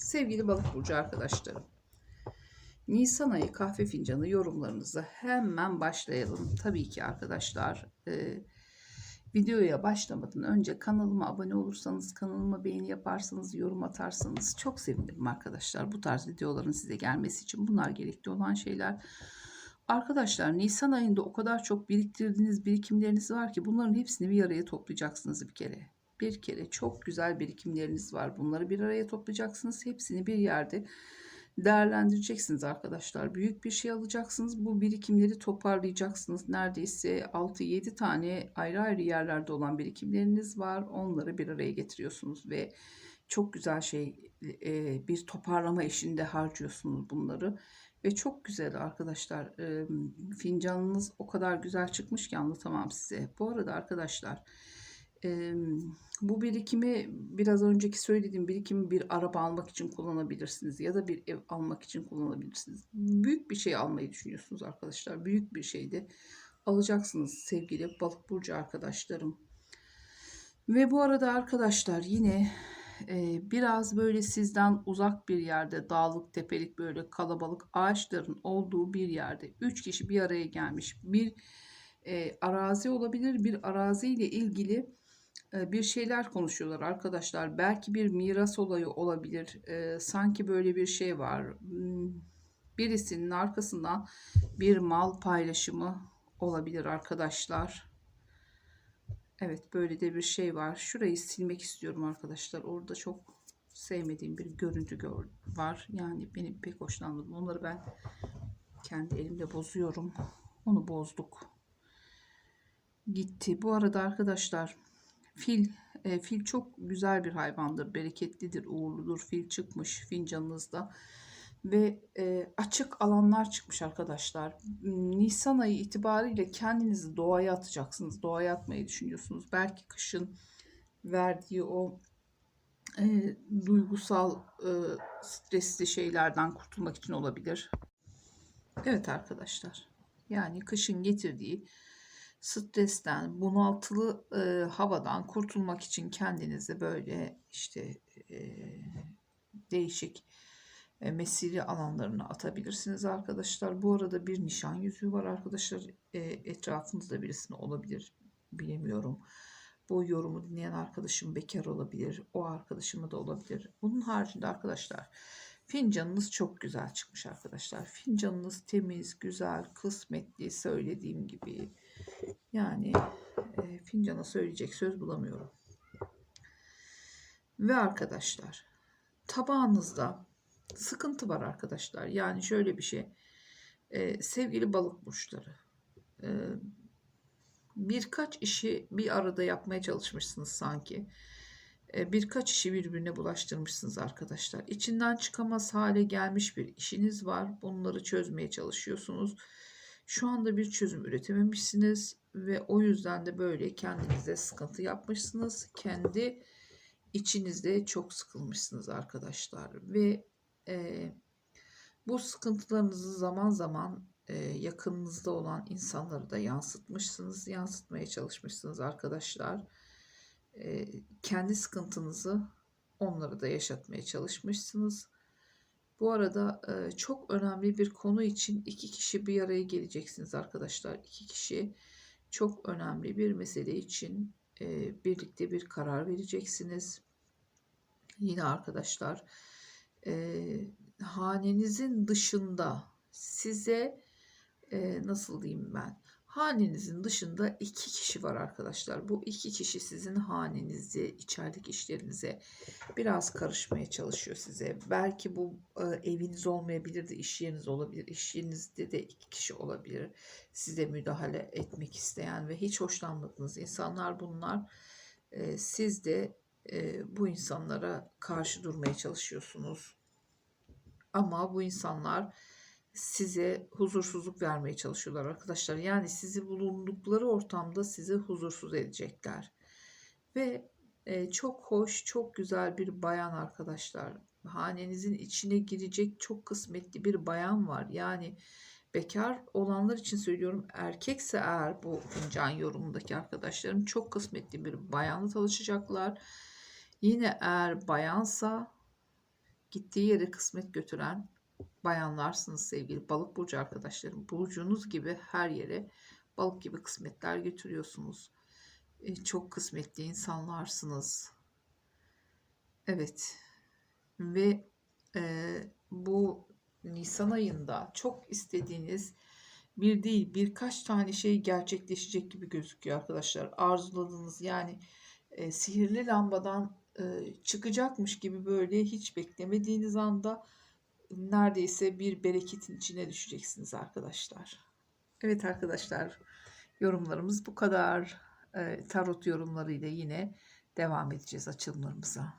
Sevgili balık burcu arkadaşlarım. Nisan ayı kahve fincanı yorumlarınızı hemen başlayalım. Tabii ki arkadaşlar e, videoya başlamadan önce kanalıma abone olursanız, kanalıma beğeni yaparsanız, yorum atarsanız çok sevinirim arkadaşlar. Bu tarz videoların size gelmesi için bunlar gerekli olan şeyler. Arkadaşlar Nisan ayında o kadar çok biriktirdiğiniz birikimleriniz var ki bunların hepsini bir araya toplayacaksınız bir kere bir kere çok güzel birikimleriniz var. Bunları bir araya toplayacaksınız. Hepsini bir yerde değerlendireceksiniz arkadaşlar. Büyük bir şey alacaksınız. Bu birikimleri toparlayacaksınız. Neredeyse 6-7 tane ayrı ayrı yerlerde olan birikimleriniz var. Onları bir araya getiriyorsunuz ve çok güzel şey e, bir toparlama işinde harcıyorsunuz bunları. Ve çok güzel arkadaşlar. E, fincanınız o kadar güzel çıkmış ki anlatamam size. Bu arada arkadaşlar e, bu birikimi biraz önceki söylediğim birikimi bir araba almak için kullanabilirsiniz ya da bir ev almak için kullanabilirsiniz. Büyük bir şey almayı düşünüyorsunuz arkadaşlar. Büyük bir şeydi. Alacaksınız sevgili balık burcu arkadaşlarım. Ve bu arada arkadaşlar yine e, biraz böyle sizden uzak bir yerde dağlık tepelik böyle kalabalık ağaçların olduğu bir yerde 3 kişi bir araya gelmiş bir e, arazi olabilir bir arazi ile ilgili bir şeyler konuşuyorlar arkadaşlar. Belki bir miras olayı olabilir. sanki böyle bir şey var. Birisinin arkasından bir mal paylaşımı olabilir arkadaşlar. Evet böyle de bir şey var. Şurayı silmek istiyorum arkadaşlar. Orada çok sevmediğim bir görüntü gör var. Yani benim pek hoşlanmadım. Onları ben kendi elimde bozuyorum. Onu bozduk. Gitti. Bu arada arkadaşlar Fil, e, fil çok güzel bir hayvandır, bereketlidir, uğurludur. Fil çıkmış fincanınızda ve e, açık alanlar çıkmış arkadaşlar. Nisan ayı itibariyle kendinizi doğaya atacaksınız. Doğaya atmayı düşünüyorsunuz. Belki kışın verdiği o e, duygusal e, stresli şeylerden kurtulmak için olabilir. Evet arkadaşlar. Yani kışın getirdiği stresten, bunaltılı e, havadan kurtulmak için kendinizi böyle işte e, değişik e, mesire alanlarına atabilirsiniz arkadaşlar. Bu arada bir nişan yüzüğü var arkadaşlar. E, etrafınızda birisine olabilir. Bilemiyorum. Bu yorumu dinleyen arkadaşım bekar olabilir. O arkadaşımı da olabilir. Bunun haricinde arkadaşlar fincanınız çok güzel çıkmış arkadaşlar. Fincanınız temiz, güzel, kısmetli söylediğim gibi yani e, fincana söyleyecek söz bulamıyorum. Ve arkadaşlar tabağınızda sıkıntı var arkadaşlar. Yani şöyle bir şey. E, sevgili balık burçları. E, birkaç işi bir arada yapmaya çalışmışsınız sanki. E, birkaç işi birbirine bulaştırmışsınız arkadaşlar. İçinden çıkamaz hale gelmiş bir işiniz var. Bunları çözmeye çalışıyorsunuz. Şu anda bir çözüm üretememişsiniz ve o yüzden de böyle kendinize sıkıntı yapmışsınız. Kendi içinizde çok sıkılmışsınız arkadaşlar ve e, bu sıkıntılarınızı zaman zaman e, yakınınızda olan insanları da yansıtmışsınız, yansıtmaya çalışmışsınız arkadaşlar. Kendi sıkıntınızı onlara da yaşatmaya çalışmışsınız. Bu arada çok önemli bir konu için iki kişi bir araya geleceksiniz arkadaşlar. İki kişi çok önemli bir mesele için birlikte bir karar vereceksiniz. Yine arkadaşlar hanenizin dışında size nasıl diyeyim ben Hanenizin dışında iki kişi var arkadaşlar. Bu iki kişi sizin hanenizi, içerideki işlerinize biraz karışmaya çalışıyor size. Belki bu e, eviniz olmayabilir de iş yeriniz olabilir. İş yerinizde de iki kişi olabilir. Size müdahale etmek isteyen ve hiç hoşlanmadığınız insanlar bunlar. E, siz de e, bu insanlara karşı durmaya çalışıyorsunuz. Ama bu insanlar size huzursuzluk vermeye çalışıyorlar arkadaşlar. Yani sizi bulundukları ortamda sizi huzursuz edecekler. Ve e, çok hoş, çok güzel bir bayan arkadaşlar. Hanenizin içine girecek çok kısmetli bir bayan var. Yani bekar olanlar için söylüyorum. Erkekse eğer bu fincan yorumundaki arkadaşlarım çok kısmetli bir bayanla tanışacaklar. Yine eğer bayansa gittiği yere kısmet götüren bayanlarsınız sevgili balık burcu arkadaşlarım. Burcunuz gibi her yere balık gibi kısmetler götürüyorsunuz. E, çok kısmetli insanlarsınız. Evet. Ve e, bu Nisan ayında çok istediğiniz bir değil birkaç tane şey gerçekleşecek gibi gözüküyor arkadaşlar. Arzuladığınız yani e, sihirli lambadan e, çıkacakmış gibi böyle hiç beklemediğiniz anda neredeyse bir bereketin içine düşeceksiniz arkadaşlar. Evet arkadaşlar yorumlarımız bu kadar. E, tarot yorumlarıyla yine devam edeceğiz açılımlarımıza.